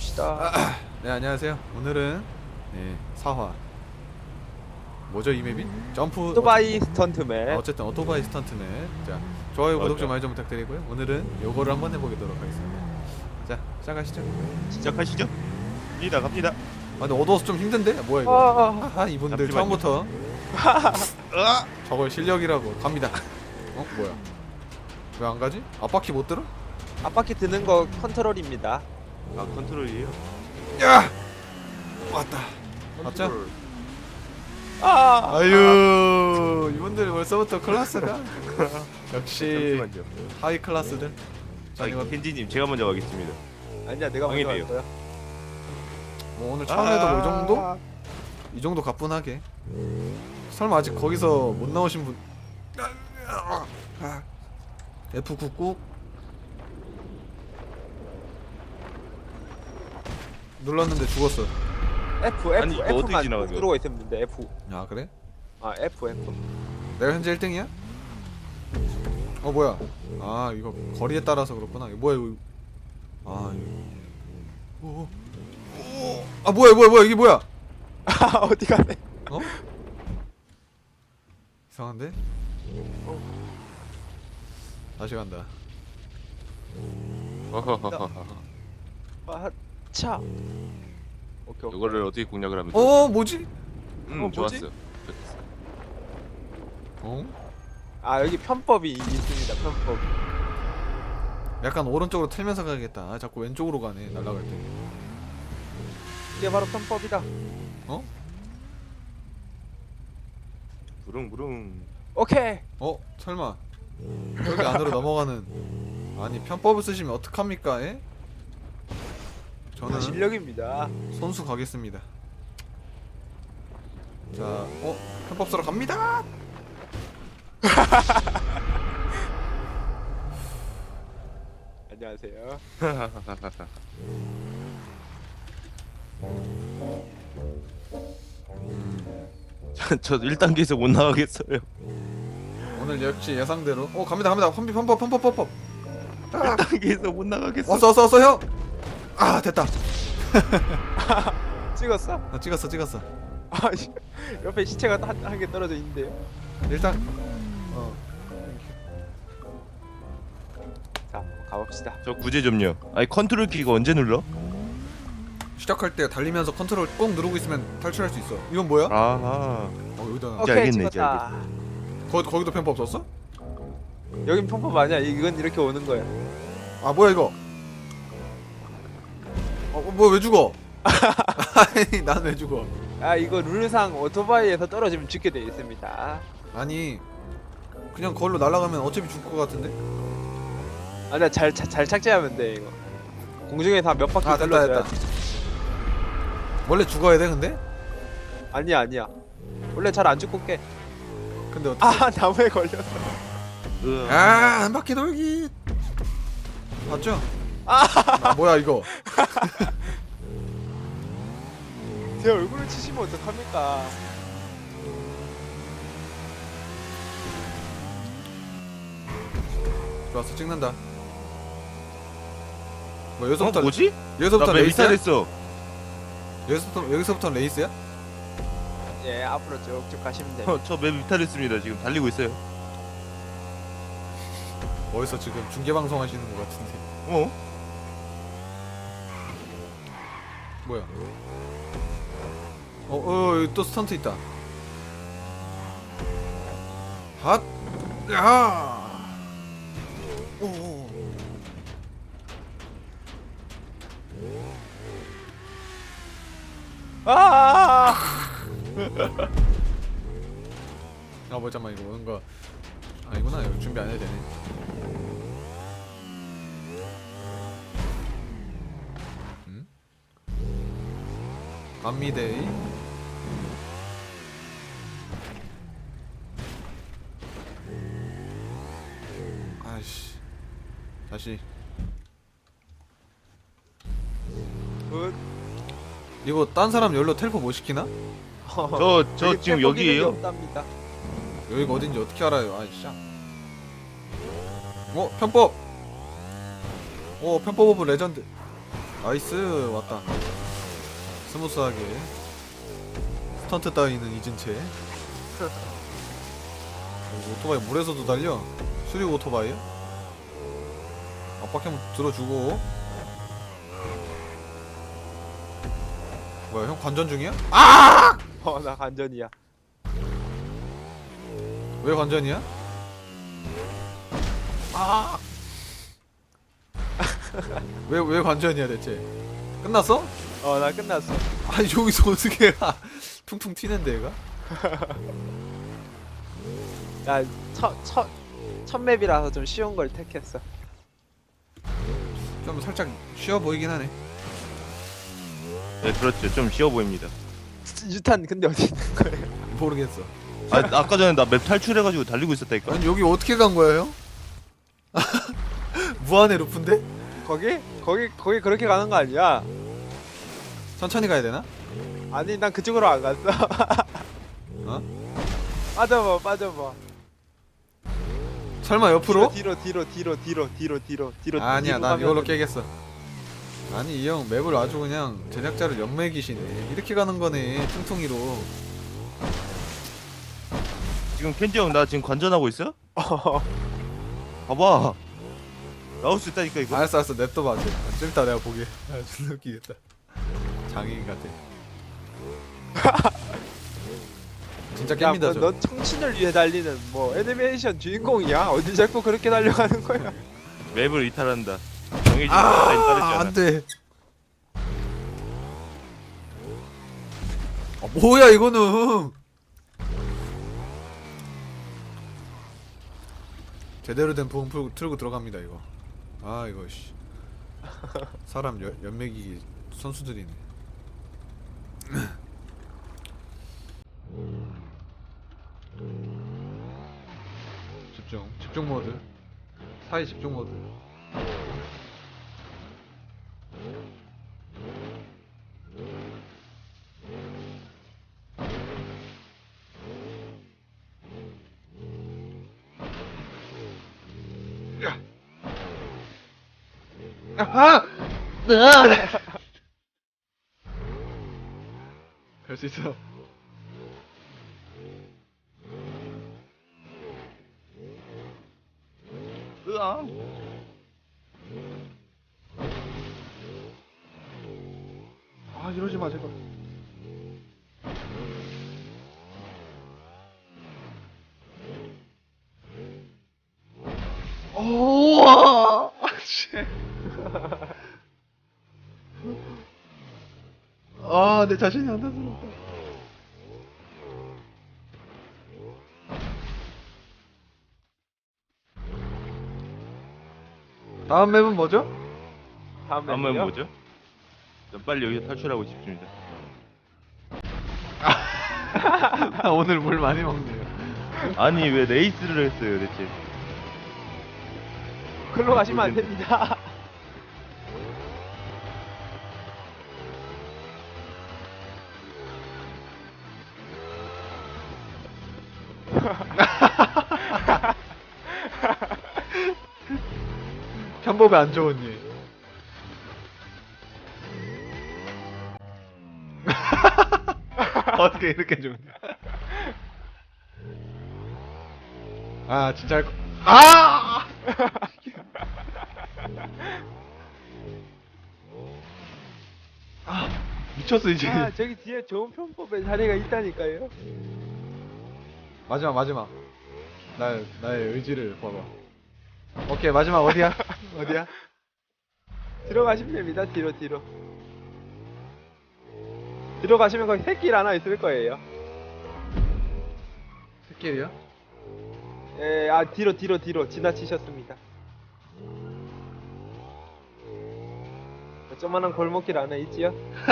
갑시다. 네 안녕하세요. 오늘은 네, 사화 뭐죠 이 맵이? 점프 오토바이 어, 스턴트맨. 어쨌든 오토바이 스턴트맨. 자 좋아요 구독 좀. 많이 좀 부탁드리고요. 오늘은 요거를 한번 해보도록 하겠습니다. 자 시작하시죠. 시작하시죠. 갑니다, 갑니다. 아 근데 어두워서 좀 힘든데 뭐야 이거? 아, 아 이분들 잠시만요. 처음부터 아! 저걸 실력이라고 갑니다. 어 뭐야? 왜 안 가지? 앞바퀴 못 들어? 앞바퀴 드는 거 컨트롤입니다. 아, 컨트롤이에요. 야 왔다. 맞죠? 컨트롤. 아, 아유 이분들 벌써부터 클래스가 역시 잠시만요. 하이 클래스들. 자 아, 이거 켄지님, 제가 먼저 가겠습니다. 아니야 내가 먼저 갈 방해돼요. 거야. 뭐 오늘 처음에도 뭐 이 정도? 아, 이 정도 가뿐하게. 설마 아직 거기서 못 나오신 분? F99 눌렀는데 죽었어. F F 아니, 이거 어떻게 F만 지나가죠? 있으면 되는데 F. 아 그래? 아 F F. 내가 현재 1등이야? 어 뭐야? 아 이거 거리에 따라서 그렇구나. 이거 뭐야 이거? 아 이거. 오, 오. 아 뭐야 뭐야 뭐야 이게 뭐야? 아 어디 가네? 어? 이상한데? 다시 간다. 아 차. 오케이 오케이. 이거를 어떻게 공략을 하면 어 뭐지? 음, 어, 뭐지? 좋았어요. 어? 아 여기 편법이 있습니다. 편법. 약간 오른쪽으로 틀면서 가야겠다. 아, 자꾸 왼쪽으로 가네 날아갈 때. 이게 바로 편법이다. 어? 부릉부릉. 오케이. 어? 설마 여기 안으로 넘어가는 아니 편법을 쓰시면 어떡합니까? 에? 저는 실력입니다. 손수 가겠습니다. 자, 어? 편법 쓰러 갑니다. 안녕하세요. 저, 저 1단계에서 못 나가겠어요. 오늘 역시 예상대로 어 갑니다 갑니다 펌피 펌법 펌법 펌법 1단계에서 못 나가겠어. 왔어 왔어 왔어 형. 아 됐다. 찍었어? 나 찍었어 찍었어. 아 씨, 옆에 시체가 한개 떨어져 있는데요. 일단 어자 가봅시다. 저 구제 좀요. 아니, 컨트롤 키가 언제 눌러? 시작할 때 달리면서 컨트롤 꼭 누르고 있으면 탈출할 수 있어. 이건 뭐야? 아, 어 여기다. 놔. 이제 오케이 알겠네, 이제 찍었다. 거 거기도 편법 썼어? 여긴 편법 아니야. 이건 이렇게 오는 거야. 아 뭐야 이거? 어 뭐야 왜 죽어? 아니 난 왜 죽어? 아 이거 룰상 오토바이에서 떨어지면 죽게 돼 있습니다. 아니 그냥 거기로 날아가면 어차피 죽을 것 같은데? 아니야 잘잘 잘 착지하면 돼 이거. 공중에서 몇 바퀴 아 됐다 돌려줘야 됐다. 원래 죽어야 돼 근데? 아니야 아니야. 원래 잘 안 죽고 깨. 근데 어떻게? 아 나무에 걸렸어. 아한 바퀴 돌기. 봤죠? 아 뭐야 이거? 제 얼굴을 치시면 어떡합니까? 좋았어 찍는다. 뭐 어, 여기서부터 뭐지? 여기서부터 나왜 레이스야? 이탈했어? 여기서부터 여기서부터 레이스야? 예 앞으로 쭉쭉 가시면 돼요. 어, 저맵 이탈했습니다. 지금 달리고 있어요. 어디서 지금 중계 방송 하시는 것 같은데? 어? 뭐야? 어, 어, 또 스턴트 있다. 핫, 야. 아! 아, 뭐 잠만 이거 거 아니구나. 이거 준비 안 해야 되네. 음? 밤미데이. 아이씨. 다시. 굿. 이거 딴 사람 열로 텔포 못 시키나? 저, 저 여기 지금 기능이 여기에요? 없답니다. 여기가 어딘지 어떻게 알아요? 아이씨. 어 편법. 오 편법 오브 레전드. 나이스 왔다 스무스하게 스턴트 따위는 잊은 채 어, 오토바이 물에서도 달려 수륙 오토바이 앞 바퀴 한번 들어주고 뭐야 형 관전 중이야? 어나 관전이야 왜 관전이야? 아! 왜, 왜 관전이야 대체? 끝났어? 어 나 끝났어 아니 여기서 어떻게 가? 퉁퉁 튀는데 얘가? 야첫첫 첫 맵이라서 좀 쉬운 걸 택했어 좀 살짝 쉬워 보이긴 하네 네 그렇죠 좀 쉬워 보입니다 유탄 근데 어디 있는 거예요? 모르겠어 아 아까 전에 나 맵 탈출해가지고 달리고 있었다니까 아니 여기 어떻게 간 형? 무한의 루프인데? 거기? 거기 거기 그렇게 가는 거 아니야? 천천히 가야 되나? 아니 난 그쪽으로 안 갔어 어? 빠져봐 빠져봐 설마 옆으로? 뒤로 뒤로 뒤로 뒤로 뒤로 뒤로 뒤로 아니야 뒤로 난 이걸로 깨겠어. 아니 이 형 맵을 아주 그냥 제작자를 연맥이시네. 이렇게 가는 거네 퉁퉁이로. 지금 켄지 형 나 지금 관전하고 있어? 어, 봐봐. 나올 수 있다니까 이거. 알았어 알았어. 냅둬봐. 좀좀 이따 내가 보게. 아 존나 웃기겠다. 장애인 같아 진짜 야, 깹니다 뭐, 저넌 청춘을 위해 달리는 뭐 애니메이션 주인공이야? 어디 자꾸 그렇게 달려가는 거야? 맵을 이탈한다 정해진 아, 타임 따르지 않아 안 돼. 아, 뭐야 이거는? 제대로 된 부분 풀고 틀고 들어갑니다 이거. 아 이거 씨. 사람 연, 연맥이 선수들이네. 집중, 모드. 사이 집중 모드. 아! 할수 있어. 으아 아 이러지 마 제발. 오와 씨. 아내 자신이 안타스럽다. 다음 맵은 뭐죠? 다음 맵이요? 뭐죠? 자, 빨리 여기서 탈출하고 싶습니다 오늘 물 많이 먹네요. 아니 왜 레이스를 했어요 대체 글로 가시면 안 됩니다. 편법에 안 좋은 일. 어떻게 이렇게 좋냐? 아 진짜 할 거. 아! 아 미쳤어 이제. 아, 저기 뒤에 좋은 편법의 자리가 있다니까요. 마지막 마지막. 나 나의 의지를 봐봐. 오케이 마지막 어디야? 어디야? 들어가시면 됩니다. 뒤로 뒤로. 들어가시면 거기 새길 하나 있을 거예요. 새끼야? 예, 아 뒤로 뒤로 뒤로 지나치셨습니다. 조만한 골목길 안에 있지요?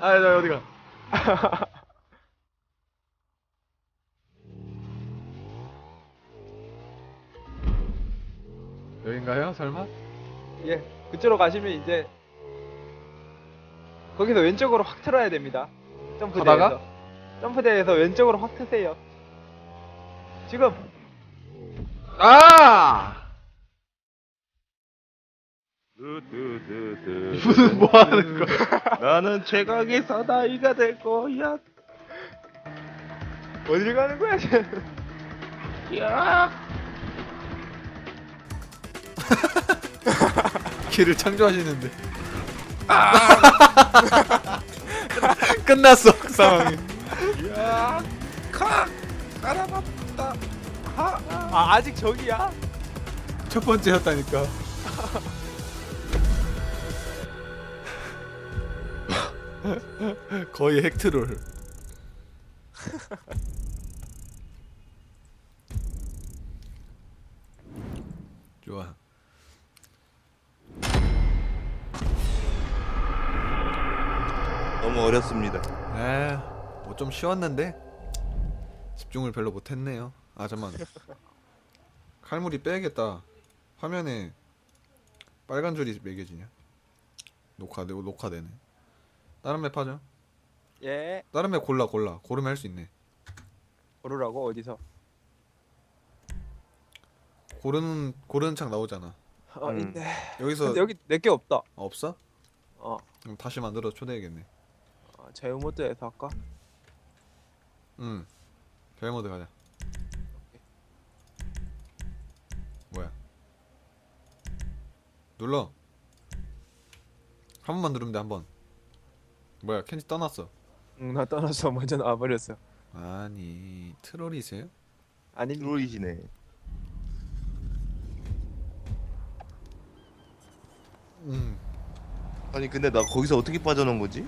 아, 나 어디가? 여긴가요? 설마? 예, 그쪽으로 가시면 이제 거기서 왼쪽으로 확 틀어야 됩니다. 점프대에서. 가다가? 점프대에서 왼쪽으로 확 트세요. 지금 아! 무슨 뭐 하는 거야? 나는 최강의 사나이가 될 거야. 어딜 가는 거야 쟤? 야! 길을 창조하시는데. 끝났어 그 상황이. 야! 칵! 알아봤다. 하! 아 아직 저기야? 첫 번째였다니까. 거의 핵트롤. 어렵습니다. 에, 뭐 좀 쉬웠는데 집중을 별로 못했네요. 아 잠만. 칼물이 빼야겠다. 화면에 빨간 줄이 매겨지냐? 녹화되고 녹화되네. 다른 맵 하자. 예. 다른 맵 골라 골라 고르면 할 수 있네. 고르라고 어디서? 고르는 고르는 창 나오잖아. 어 음. 있네. 여기서 근데 여기 내게 없다. 아, 없어? 어. 그럼 다시 만들어 초대해야겠네. 어 자유 모드에서 할까? 응. 대회 모드 가자. 뭐야? 눌러. 한 번만 누르면 돼, 한 번. 뭐야, 켄지 떠났어. 응 나 떠나서 먼저 나와버렸어. 아니, 트롤이세요? 아니 트롤이시네. 음. 아니 근데 나 거기서 어떻게 빠져나온 거지?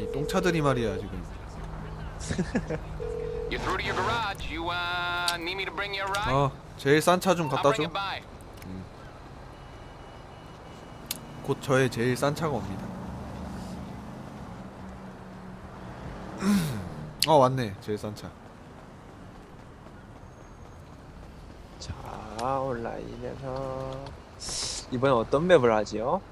아니, 똥차들이 말이야, 지금. You're through to your garage. You uh need me to bring you a ride? 어, 제일 싼 차 좀 I'll 갖다 bring 줘. it by. 곧 저의 제일 싼 차가 옵니다. 어 왔네 제일 싼 차. 자 온라인에서 이번엔 어떤 맵을 하지요?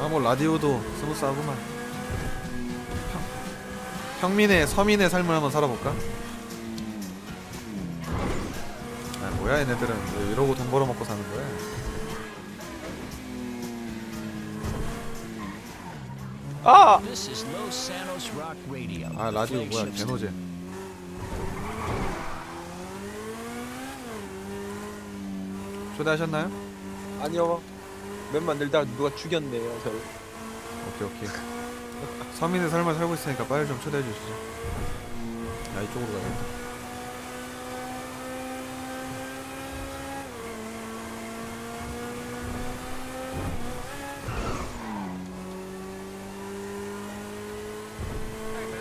아 뭐 라디오도 스무스하구만. 평, 평민의 서민의 삶을 한번 살아볼까? 아 뭐야 얘네들은 왜 이러고 돈 벌어먹고 사는 거야? 아! 아 라디오 뭐야 개노제. 초대하셨나요? 아니요 맵 만들다가 누가 죽였네요 저를. 오케이 오케이. 서민의 삶을 살고 있으니까 빨리 좀 초대해 주시죠. 야 이쪽으로 가야겠다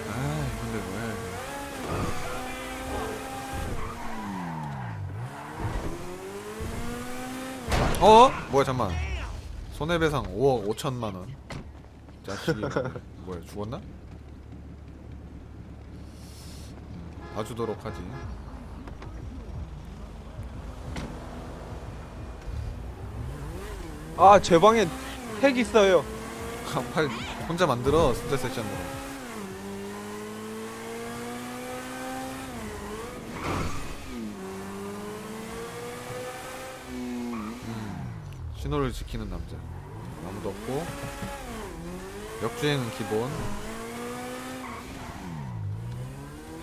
아 근데 뭐야 어? 뭐야 잠만 손해배상 5억 5천만 원. 자식이 뭐야 죽었나? 음, 봐주도록 하지. 아 제 방에 핵 있어요. 아, 빨리 혼자 만들어 스트레스 세션으로 신호를 지키는 남자. 아무도 없고. 역주행은 기본.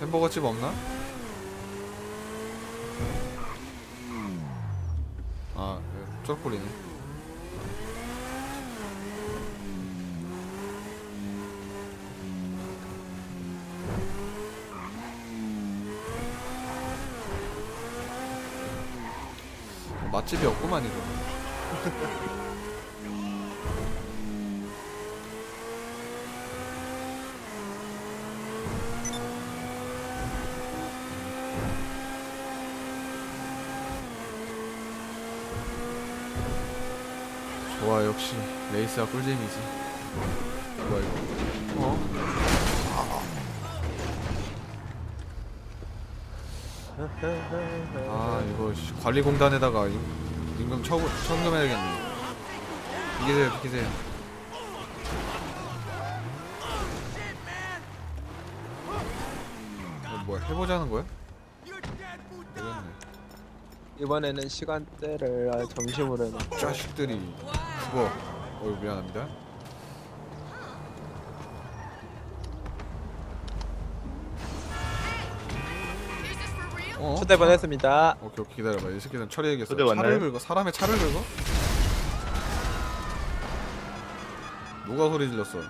햄버거 집 없나? 아 네, 쫄꼴이네. 어, 맛집이 없구만 이거 좋아 역시. 레이스가 꿀잼이지. 뭐야 이거? 어? 아 이거 관리공단에다가 임, 임금 처분 청금해야겠네. 비키세요 비키세요. 이거 뭐야 해보자는 거야? 되겠네. 이번에는 시간대를 아, 점심으로 해놔. 자식들이 죽어. 어유 미안합니다. 어? 초대 보냈습니다. 오케이 오케이 기다려봐 이 새끼는 처리해야겠어 초대 차를 왔나요? 긁어 사람의 차를 긁어? 누가 소리 질렀어 씨.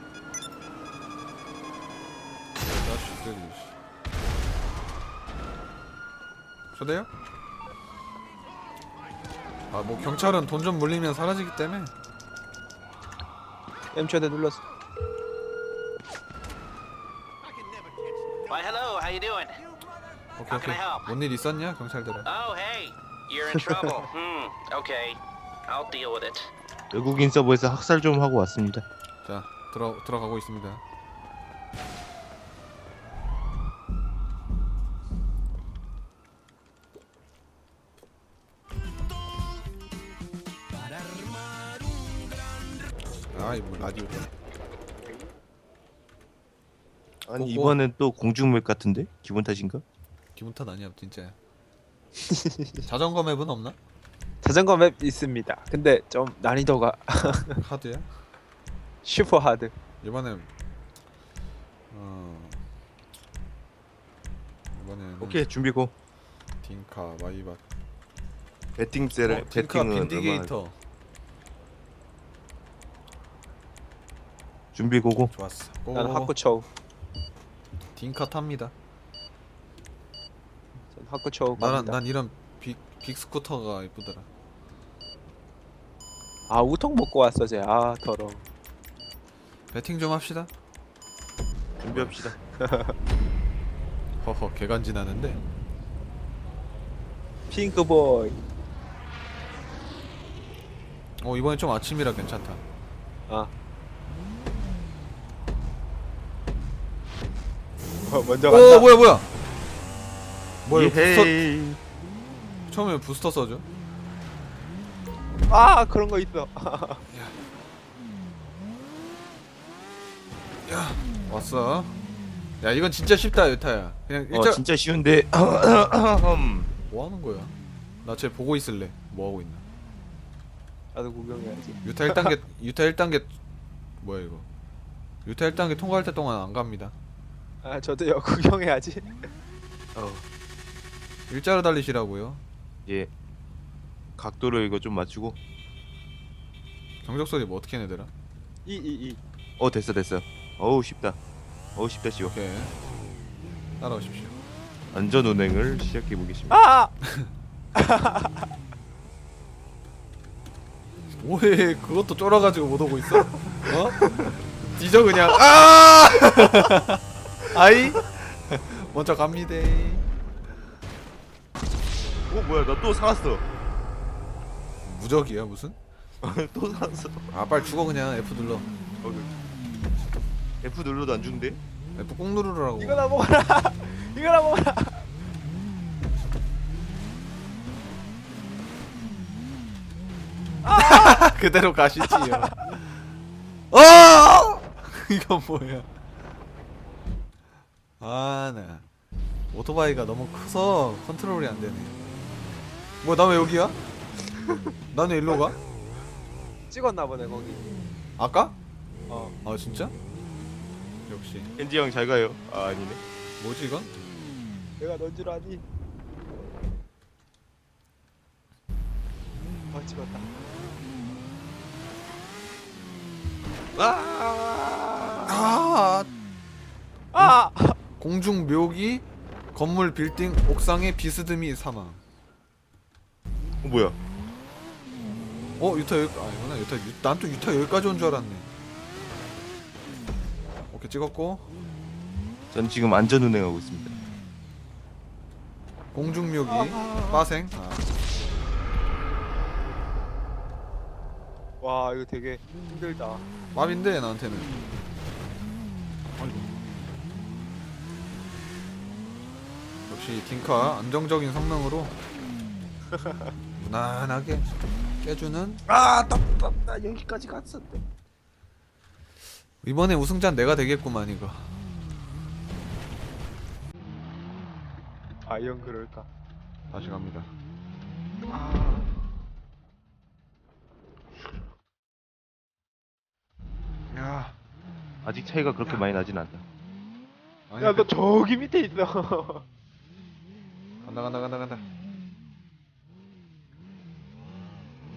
초대요? 아 뭐 경찰은 돈 좀 물리면 사라지기 때문에 M 초대 눌렀어. 오케이 오케이 I help? 뭔일 있었냐 경찰들아 Oh, hey, you're in trouble. hmm, okay. I'll deal with it. 외국인 서버에서 학살 좀 하고 왔습니다. 자 들어 들어가고 있습니다 아이 뭐 라디오 아니. 이번엔 또 공중맵 같은데? 기분 탓인가? 기분 탓 아니야 진짜 자전거 맵은 없나? 자전거 맵 있습니다. 근데 좀 난이도가 하드야? 슈퍼 하드. 이번엔 어 이번에는 오케이 준비고 딩카 마이밭 배팅 세레 어, 딩카 배팅은 빈디게이터 준비고고 좋았어 나는 고고고. 학구 초우. 딩카 탑니다 전 학구초우 나는 갑니다. 난 이런 빅, 빅 스쿠터가 이쁘더라 아 우통 먹고 왔어 쟤. 아 더러. 배팅 좀 합시다 준비합시다. 허허 개간지 나는데 핑크보이. 어 이번엔 좀 아침이라 괜찮다 아. 어, 먼저 오 간다. 뭐야 뭐야 뭐야 이거 부스터 예헤이. 처음에 부스터 써줘. 아 그런 거 있어. 왔어. 야 이건 진짜 쉽다 유타야. 그냥 어 일자 진짜 쉬운데. 뭐 하는 거야? 나 쟤 보고 있을래. 뭐 하고 있나? 나도 구경해야지. 유타 1단계 유타 1단계 뭐야 이거? 유타 1단계 통과할 때 동안 안 갑니다. 아 저도요. 구경해야지. 어, 일자로 달리시라고요? 예. 각도를 이거 좀 맞추고. 경적 소리 뭐 어떻게 내더라 이 이 이. 어 됐어 됐어. 어우 쉽다. 어우 쉽다 쉬워. 오케이. 따라오십시오. 안전 운행을 시작해 보겠습니다. 아! 뭐해 그것도 쫄아가지고 못 오고 있어? 어? 뒤져 그냥. 아! 아이? 먼저 갑니다 어 뭐야 나 또 살았어 무적이야 무슨? 또 살았어 아 빨리 죽어 그냥 F 눌러 F 눌러도 안 죽는데? F 꼭 누르라고 이거나 먹어라. 이거나 먹어라. 그대로 가시지요 어! 이건 뭐야 아나 오토바이가 너무 커서 컨트롤이 안 되네 뭐 나 왜 여기야? 난왜 일로 가? 찍었나 보네 거기. 아까? 어. 아 진짜? 역시 켄지 형 잘 가요 아 아니네 뭐지 이건? 내가 넌 줄 아니. 어 찍었다. 아 아! 공중 묘기 건물 빌딩 옥상의 비스듬히 사망 어 뭐야? 어 유타 여기 아니구나 유타 난 또 유타 여기까지 온 줄 알았네. 오케이 찍었고. 전 지금 안전 운행하고 있습니다. 공중 묘기 빠생. 아, 와 이거 되게 힘들다. 맘인데 나한테는. 아이고 역시 딩카 안정적인 성능으로 무난하게 깨주는 아나나 여기까지 갔었대. 이번에 우승자는 내가 되겠구만 이거. 과연 그럴까? 다시 갑니다. 야. 아직 차이가 그렇게 많이 나진 않다. 야 너 저기 밑에 있어. 간다 간다 간다 간다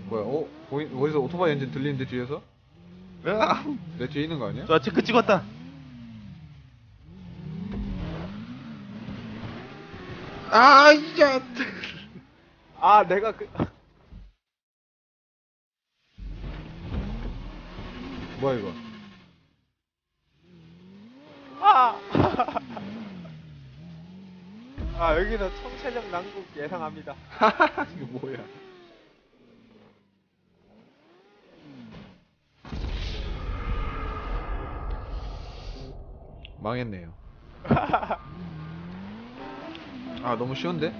뭐야 어? 보이, 어디서 오토바이 엔진 들리는데 뒤에서? 으아, 내 뒤에 있는 거 아니야? 저 체크 찍었다 아 이제 아 내가 그 뭐야 이거 아. 아 여기서 총체적 난국 예상합니다. 이게 뭐야 망했네요. 아 너무 쉬운데?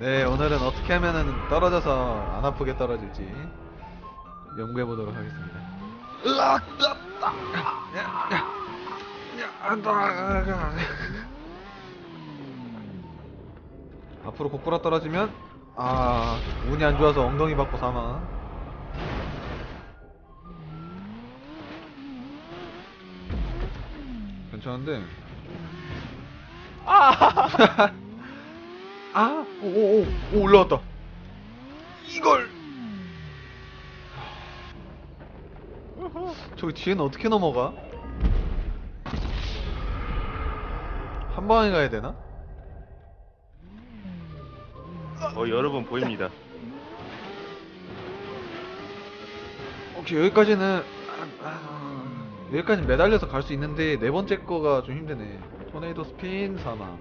네 오늘은 어떻게 하면은 떨어져서 안 아프게 떨어질지 연구해 보도록 하겠습니다. 앞으로 고꾸라 떨어지면 아 운이 안 좋아서 엉덩이 받고 사망 괜찮은데 아. 아 오오 오 오, 올라왔다 이걸 저기 뒤에는 어떻게 넘어가? 한 방에 가야 되나? 어 여러분 보입니다. 혹시 여기까지는 아, 아, 여기까지 매달려서 갈 수 있는데 네 번째 거가 좀 힘드네. 토네이도 스핀 사망